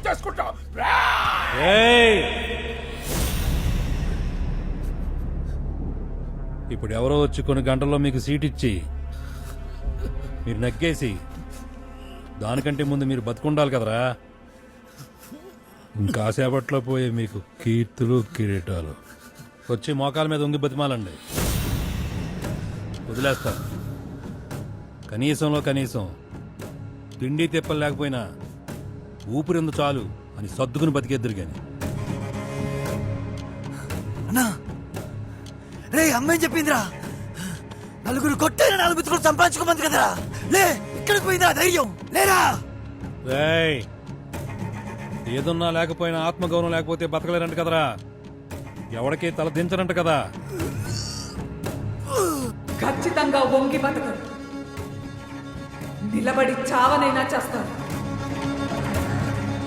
నువ్వు చేసుకుంటావు ఇప్పుడు ఎవరో వచ్చి కొన్ని గంటల్లో మీకు సీట్ ఇచ్చి మీరు నక్కేసి దానికంటే ముందు మీరు బతుకుండాలి కదరా? ఇంకాసేపట్లో పోయే మీకు కీర్తులు కిరీటాలు. వచ్చి మోకాల మీద ఉంగి బతిమాలండి. వదిలేస్తా. కనీసంలో కనీసం తిండి తిప్పలు లేకపోయినా ఊపిరిందు చాలు అని సర్దుకుని బతికేద్దరు కానీ అన్నా! రే అమ్మాయి చెప్పిందిరా? నలుగురు కొట్టైన నాలుగు బతుకులు సంపాదించుకోమంది కదరా? లే ఇక్కడికి పోయిందిరా ధైర్యం. లేరా? రేయ్! ఏదున్నా లేకపోయినా ఆత్మగౌరవం లేకపోతే బతకలేరంట కదరా? ఎవడికి తల దించరంట కదా? ఖచ్చితంగా వంగి బతకరు. నిలబడి చావనైనా చేస్తారు.